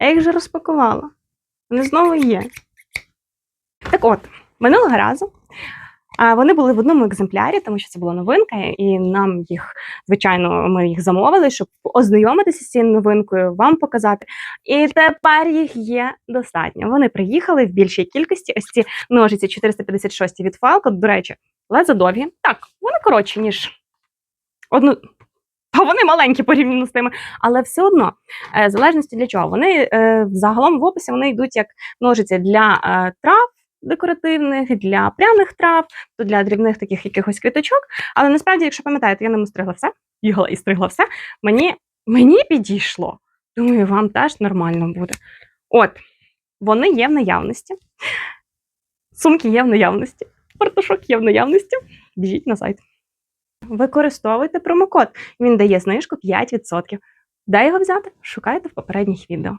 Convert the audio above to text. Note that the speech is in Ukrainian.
Я їх вже розпакувала. Вони знову є. Так от, минулого разу вони були в одному екземплярі, тому що це була новинка, і нам їх, звичайно, ми їх замовили, щоб ознайомитися з цією новинкою, вам показати. І тепер їх є достатньо. Вони приїхали в більшій кількості. Ось ці ножиці 456 від Falco, до речі, леза довгі. Так, вони коротші, ніж одну. А вони маленькі порівняно з тими, але все одно, е, в залежності для чого. Вони е, загалом в описі вони йдуть як ножиці для е, трав декоративних, для пряних трав, то для дрібних таких якихось квіточок. Але насправді, якщо пам'ятаєте, я ними стригла все, їхала і стригла все. Мені, мені підійшло. Думаю, вам теж нормально буде. От, вони є в наявності. Сумки є в наявності. Фартушок є в наявності. Біжіть на сайт. Використовуйте промокод. Він дає знижку 5%. Де його взяти? Шукайте в попередніх відео.